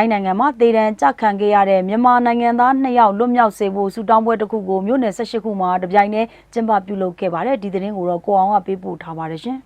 ထိုင်းနိုင်ငံမှာတေတံကြခံခဲ့ရတဲ့မြန်မာနိုင်ငံသား2ယောက်လွတ်မြောက်စေဖို့စုတောင်းပွဲတစ်ခုကိုမြို့နယ်18ခုမှာတပြိုင်တည်းကျင်းပပြုလုပ်ခဲ့ပါတယ်ဒီသတင်းကိုတော့ကိုအောင်ကပေးပို့ထားပါတယ်ရှင်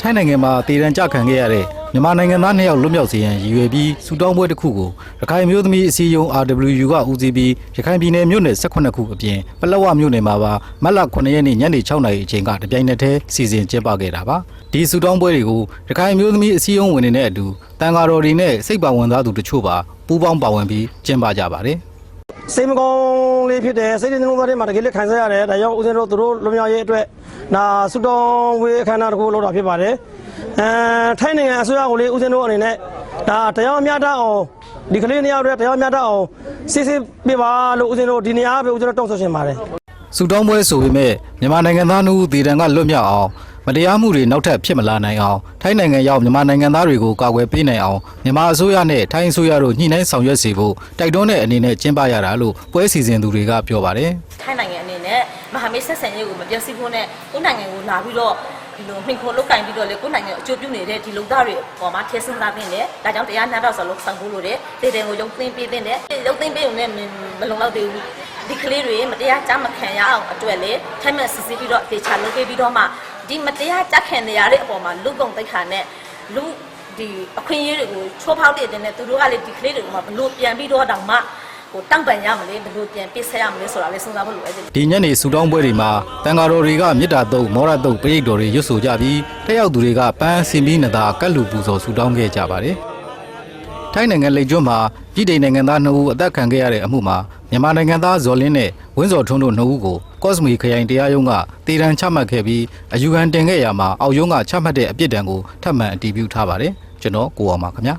ထိုင်းနိုင်ငံမှာတည်တံကြခံခဲ့ရတဲ့မြန်မာနိုင်ငံသား2ယောက်လွတ်မြောက်စေရန်ရည်ရွယ်ပြီးစူတောင်းပွဲတစ်ခုကိုရခိုင်မျိုးသမီးအစည်းအရုံး RWU ကဦးစီးပြီးရခိုင်ပြည်နယ်မြို့နယ်18ခုအပြင်ပလက်ဝမြို့နယ်မှာပါမတ်လ9ရက်နေ့ညနေ6နာရီအချိန်ကတပြိုင်နက်တည်းစီစဉ်ကျင်းပခဲ့တာပါဒီစူတောင်းပွဲတွေကိုရခိုင်မျိုးသမီးအစည်းအရုံးဝင်တွေနဲ့အတူတန် ဃာတော်တွေနဲ့စိတ်ပါဝင်သားသူတို့ချို့ပါပူးပေါင်းပါဝင်ပြီးကျင်းပကြပါတယ်စိတ်မကောင်းလေးဖြစ်တယ်စိတ်တွေနှလုံးသားထဲမှာတကယ်လည်းခံစားရတယ်ဒါကြောင့်ဦးဇင်းတို့သူတို့လွန်မြောက်ရေးအတွက်ဒါဆုတောင်းဝေးအခမ်းအနားတစ်ခုလုပ်တာဖြစ်ပါတယ်အဲထိုင်းနိုင်ငံအစိုးရကိုလေဦးဇင်းတို့အနေနဲ့ဒါတရားမျှတအောင်ဒီကလေးနှစ်ယောက်တည်းတရားမျှတအောင်စစ်စစ်ပြပါလို့ဦးဇင်းတို့ဒီနေရာပဲဦးဇင်းတို့တောင်းဆိုချင်ပါတယ်စူတောင်းပွဲဆိုပေမဲ့မြန်မာနိုင်ငံသားနှုတ်ဒေတံကလွတ်မြောက်အောင် မတရားမှုတွေနောက်ထပ်ဖြစ်မလာနိုင်အောင်ထိုင်းနိုင်ငံရောက်မြန်မာနိုင်ငံသားတွေကိုကာကွယ်ပေးနိုင်အောင်မြန်မာအစိုးရနဲ့ထိုင်းအစိုးရတို့ညှိနှိုင်းဆောင်ရွက်စီဖို့တိုက်တွန်းတဲ့အနေနဲ့ကျင်းပရတာလို့ပွဲစီစဉ်သူတွေကပြောပါတယ်ထိုင်းနိုင်ငံအနေနဲ့မဟာမိတ်ဆက်ဆံရေးကိုမပြတ်စီဖို့နဲ့ကိုယ်နိုင်ငံကိုလာပြီးတော့ဒီလိုမိခိုလုတ်ကင်ပြီးတော့လေကိုယ်နိုင်ငံအကျိုးပြုနေတဲ့ဒီလုံသားတွေပေါ်မှာထည့်ဆင်းသားတင်တယ်။ဒါကြောင့်တရားနာတော့ဆိုလို့ဆောင်ဖို့လို့တဲ့ဒေတယ်ကိုရုပ်သိမ်းပေးတင်တယ်။ရုပ်သိမ်းပေးုံနဲ့မလုံလောက်သေးဘူး။ ဒီကလေးတွေမတရားကြားမခံရအောင်အတွက်လေထိုင်းမဲ့စစ်စစ်ပြီးတော့တေချာလုပ်ပေးပြီးတော့မှဒီမတရားကြခံနေရတဲ့အပေါ်မှာလူကုန်တိတ်ခါနဲ့လူဒီအခွင့်အရေးတွေကိုချိုးဖောက်တဲ့တဲ့နဲ့သူတို့ကလေဒီကလေးတွေကဘလို့ပြန်ပြီးတော့တောင်မှဟိုတောင့်ပန်ရမလဲဘလို့ပြန်ပြစ်ဆက်ရမလဲဆိုတာလေစဉ်းစားဖို့လိုအပ်တယ်ဒီညနေစူတောင်းပွဲတွေမှာတန်ဃာတော်တွေကမေတ္တာတုတ်မောရတုတ်ပရိတ်တော်တွေရွတ်ဆိုကြပြီးတက်ရောက်သူတွေကပန်းစင်ပြီးနတာကတ်လူပူဇော်စူတောင်းခဲ့ကြပါတယ်ထိုင်းနိုင်ငံလိတ်ကျွန်းမှာပြည်ထိုင်နိုင်ငံသား2ဦးအသက်ခံခဲ့ရတဲ့အမှုမှာ မြန်မာနိုင်ငံသားဇော်လင်းနဲ့ဝင်းစော်ထွန်းတို့2ဦးကိုကော့စမီခရိုင်တရားရုံးကတည်တံချမှတ်ခဲ့ပြီးအယူခံတင်ခဲ့ရမှာအောက်ရုံးကချမှတ်တဲ့အပြစ်ဒဏ်ကိုထပ်မံအတည်ပြုထားပါတယ်ကျွန်တော်ကိုအောင်ပါခင်ဗျာ